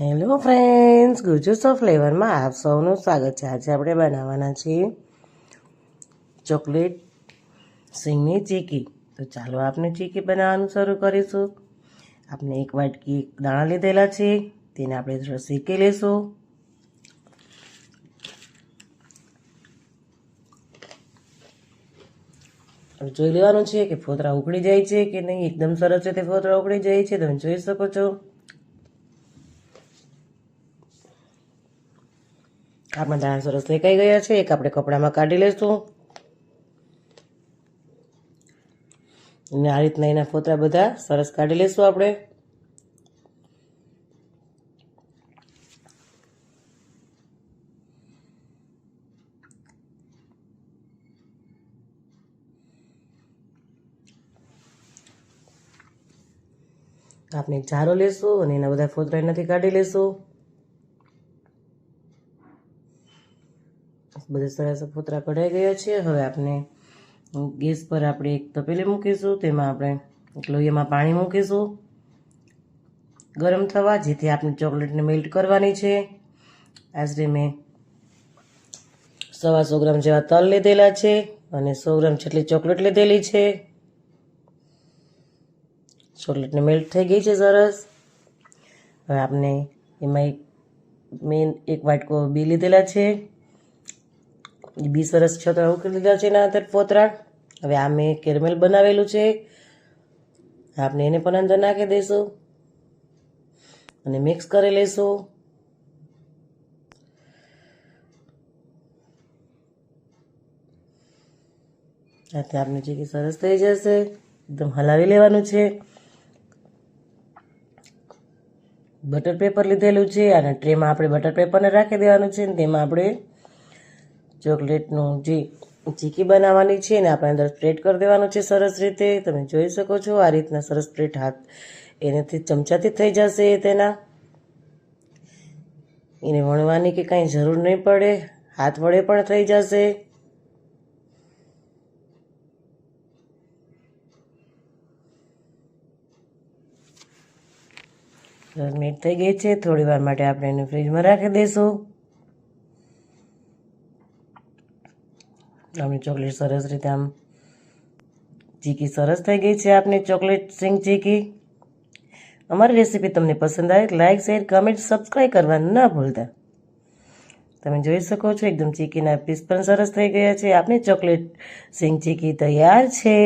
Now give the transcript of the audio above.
Hello friends Gujus ફ્લેવરમાં આપ સૌનું સ્વાગત છે. આજે આપણે બનાવવાના છીએ ચોકલેટ સિંગની ચીકી. તો ચાલો આપણે ચીકી બનાવવાનું શરૂ કરીશું. આપણે એક વાટકી દાણા લીધેલા છે. તેને આપણે થોડા શેકી લઈશું જોઈ લેવાનું છે કે ફોતરા ઉકળી જાય છે કે નહીં. એકદમ સરસ રીતે ફોતરા ઉકળી જાય છે. તમે જોઈ શકો છો. આપણા દાણા સરસ શેકાઈ ગયા છે. એક આપણે કપડામાં કાઢી લઈશું અને આ રીતના એના ફોતરા બધા સરસ કાઢી લઈશું આપણે. આપણે ચારો લેશું અને એના બધા ફોતરા એનાથી કાઢી લેશું. બધા સરસ ફોતરા કઢાઈ ગયા છે હવે આપણે ગેસ પર આપણે એક તપેલી મૂકીશું. તેમાં આપણે એક લોહીમાં પાણી મૂકીશું. ગરમ થવા જેથી આપણે ચોકલેટને મેલ્ટ કરવાની છે. આશરે મેં સવા સો ગ્રામ જેવા તલ લીધેલા છે અને સો ગ્રામ જેટલી ચોકલેટ લીધેલી છે. ચોકલેટને મેલ્ટ થઈ ગઈ છે સરસ. હવે આપણે એમાં એક મેન એક વાટકો બી લીધેલા છે. બી સરસ છોતરા ઉકળી લીધા છે એના અંદર પોતરા. હવે આ મેં કેરમેલ બનાવેલું છે. આપણે એને પણ અંદર નાખી દઈશું. અને મિક્સ કરી લઈશું. આથી આપની ચીકી સરસ થઈ જશે. એકદમ હલાવી લેવાનું છે. બટર પેપર લીધેલું છે અને ટ્રેમાં આપણે બટર પેપરને રાખી દેવાનું છે ને તેમાં આપણે ચોકલેટનું જે ચીકી બનાવવાની છે ને આપણે અંદર સ્પ્રેડ કરી દેવાનું છે સરસ રીતે. તમે જોઈ શકો છો આ રીતના સરસ સ્પ્રેડ હાથ એનાથી ચમચાથી થઈ જશે તેના. એને વણવાની કે કાંઈ જરૂર નહીં પડે. હાથ વડે પણ થઈ જશે. મિનિટ થઈ ગઈ છે. થોડી વાર માટે આપણે એને ફ્રીજમાં રાખી દઈશું. આપણી ચોકલેટ સરસ રીતે આમ ચીકી સરસ થઈ ગઈ છે આપની ચોકલેટ સિંગ ચીકી. અમારી રેસીપી તમને પસંદ આવે લાઇક શેર, કમેન્ટ સબસ્ક્રાઈબ કરવા ન ભૂલતા. તમે જોઈ શકો છો એકદમ ચીકીના પીસ પણ સરસ થઈ ગયા છે. આપની ચોકલેટ સિંગ ચીકી તૈયાર છે.